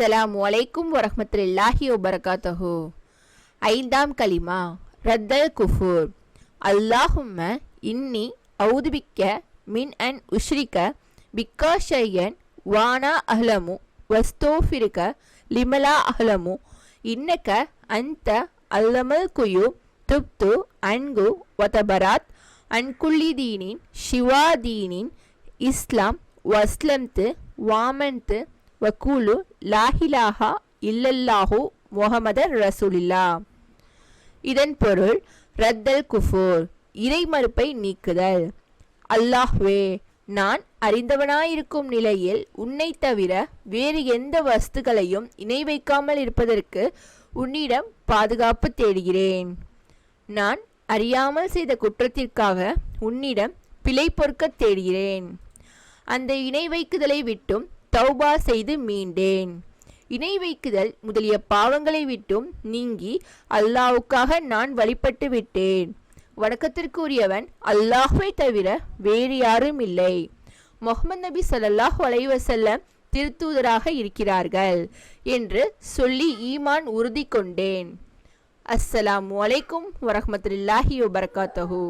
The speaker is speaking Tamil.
அஸ்ஸலாம் வலைக்கும் வரமத்துல்லாஹி வபரகாத்தஹு. ஐந்தாம் கலிமா ரத்தல் குஃபூர். அல்லாஹும்ம இன்னி ஔதுபிக்க மின் அன் உஷ்ரிக்க பிக்கா ஷையன் வானா அஹ்லமு வஸ்தோஃபிருக்க லிமலா அஹ்லமு. இன்னக்க அந்த அல்லமல் குயு துப்து அன்கு வதபராத் அன்குள்ளிதீனின் தீனின் ஷிவா தீனின் இஸ்லாம் வஸ்லம்து வாமன்து வக்கூலு லாஹிலாஹா இல்லல்லாஹு முகமதர் ரசூலில்லா. இதன் பொருள் ரத்தல் குஃபூர் இறை மறுப்பை நீக்குதல். அல்லாஹ்வே நான் அறிந்தவனாயிருக்கும் நிலையில் உன்னை தவிர வேறு எந்த வஸ்துகளையும் இணை வைக்காமல் இருப்பதற்கு உன்னிடம் பாதுகாப்பு தேடுகிறேன். நான் அறியாமல் செய்த குற்றத்திற்காக உன்னிடம் பிழை பொறுக்கத் தேடுகிறேன். அந்த இணை வைக்குதலை விட்டும் தௌபா செய்து மீண்டேன். இணை வைக்குதல் முதலிய பாவங்களை விட்டும் நீங்கி அல்லாவுக்காக நான் வழிபட்டு விட்டேன். வணக்கத்திற்குரியவன் அல்லாஹுவை தவிர வேறு யாரும் இல்லை. முகமது நபி சல்லாஹ் அலைஹி திருத்தூதராக இருக்கிறார்கள் என்று சொல்லி ஈமான் உறுதி கொண்டேன். அஸ்ஸலாம் வலைக்கும் வரமத்துல்லாஹி வபர்காத்தஹூ.